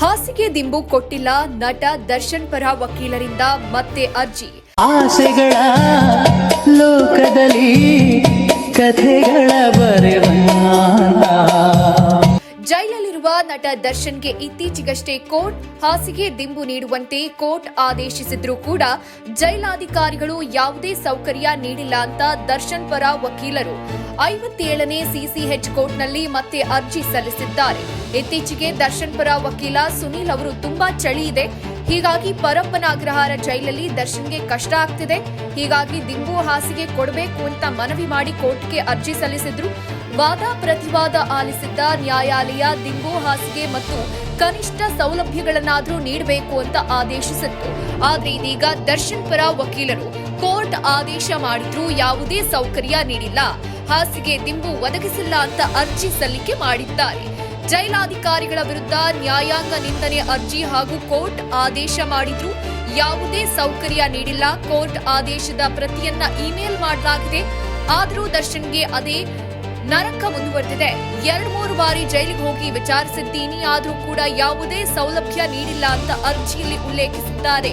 ಹಾಸಿಗೆ ದಿಂಬು ಕೊಟ್ಟಿಲ್ಲ ನಟ ದರ್ಶನ್ ಪರ ವಕೀಲರಿಂದ ಮತ್ತೆ ಅರ್ಜಿ. ಆಸೆಗಳ ಲೋಕದಲ್ಲಿ ಕಥೆಗಳ ಜೈಲಲ್ಲಿರುವ ನಟ ದರ್ಶನ್ಗೆ ಇತ್ತೀಚೆಗಷ್ಟೇ ಕೋರ್ಟ್ ಹಾಸಿಗೆ ದಿಂಬು ನೀಡುವಂತೆ ಕೋರ್ಟ್ ಆದೇಶಿಸಿದ್ರೂ ಕೂಡ ಜೈಲಾಧಿಕಾರಿಗಳು ಯಾವುದೇ ಸೌಕರ್ಯ ನೀಡಿಲ್ಲ ಅಂತ ದರ್ಶನ್ ಪರ ವಕೀಲರು. ಐವತ್ತೇಳನೇ ಸಿಸಿಎಚ್ ಕೋರ್ಟ್ನಲ್ಲಿ ಮತ್ತೆ ಅರ್ಜಿ ಸಲ್ಲಿಸಿದ್ದಾರೆ. ಇತ್ತೀಚೆಗೆ ದರ್ಶನ್ ಪರ ವಕೀಲ ಸುನೀಲ್ ಅವರು ತುಂಬಾ ಚಳಿ ಇದೆ. ಹೀಗಾಗಿ ಪರಪ್ಪನಾಗ್ರಹಾರ ಜೈಲಲ್ಲಿ ದರ್ಶನ್ಗೆ ಕಷ್ಟ ಆಗ್ತಿದೆ. ಹೀಗಾಗಿ ದಿಂಬು ಹಾಸಿಗೆ ಕೊಡಬೇಕು ಅಂತ ಮನವಿ ಮಾಡಿ ಕೋರ್ಟ್ಗೆ ಅರ್ಜಿ ಸಲ್ಲಿಸಿದ್ರು. ವಾದ ಪ್ರತಿವಾದ ಆಲಿಸಿದ್ದ ನ್ಯಾಯಾಲಯ ದಿಂಬು ಹಾಸಿಗೆ ಮತ್ತು ಕನಿಷ್ಠ ಸೌಲಭ್ಯಗಳನ್ನಾದರೂ ನೀಡಬೇಕು ಅಂತ ಆದೇಶಿಸಿತ್ತು. ಆದರೆ ಇದೀಗ ದರ್ಶನ್ ಪರ ವಕೀಲರು ಕೋರ್ಟ್ ಆದೇಶ ಮಾಡಿದ್ರೂ ಯಾವುದೇ ಸೌಕರ್ಯ ನೀಡಿಲ್ಲ. ಹಾಸಿಗೆ ದಿಂಬು ಒದಗಿಸಿಲ್ಲ ಅಂತ ಅರ್ಜಿ ಸಲ್ಲಿಕೆ ಮಾಡಿದ್ದಾರೆ. ಜೈಲಾಧಿಕಾರಿಗಳ ವಿರುದ್ಧ ನ್ಯಾಯಾಂಗ ನಿಂದನೆ ಅರ್ಜಿ ಹಾಗೂ ಕೋರ್ಟ್ ಆದೇಶ ಮಾಡಿದ್ರು. ಯಾವುದೇ ಸೌಕರ್ಯ ನೀಡಿಲ್ಲ. ಕೋರ್ಟ್ ಆದೇಶದ ಪ್ರತಿಯನ್ನ ಇಮೇಲ್ ಮಾಡಲಾಗಿದೆ. ಆದರೂ ದರ್ಶನ್ಗೆ ಅದೇ ನರಕ ಮುಂದುವರೆದಿದೆ. ಎರಡು ಮೂರು ಬಾರಿ ಜೈಲಿಗೆ ಹೋಗಿ ವಿಚಾರಿಸಿದ್ದೀನಿ. ಆದರೂ ಕೂಡ ಯಾವುದೇ ಸೌಲಭ್ಯ ನೀಡಿಲ್ಲ ಅಂತ ಅರ್ಜಿಯಲ್ಲಿ ಉಲ್ಲೇಖಿಸಿದ್ದಾರೆ.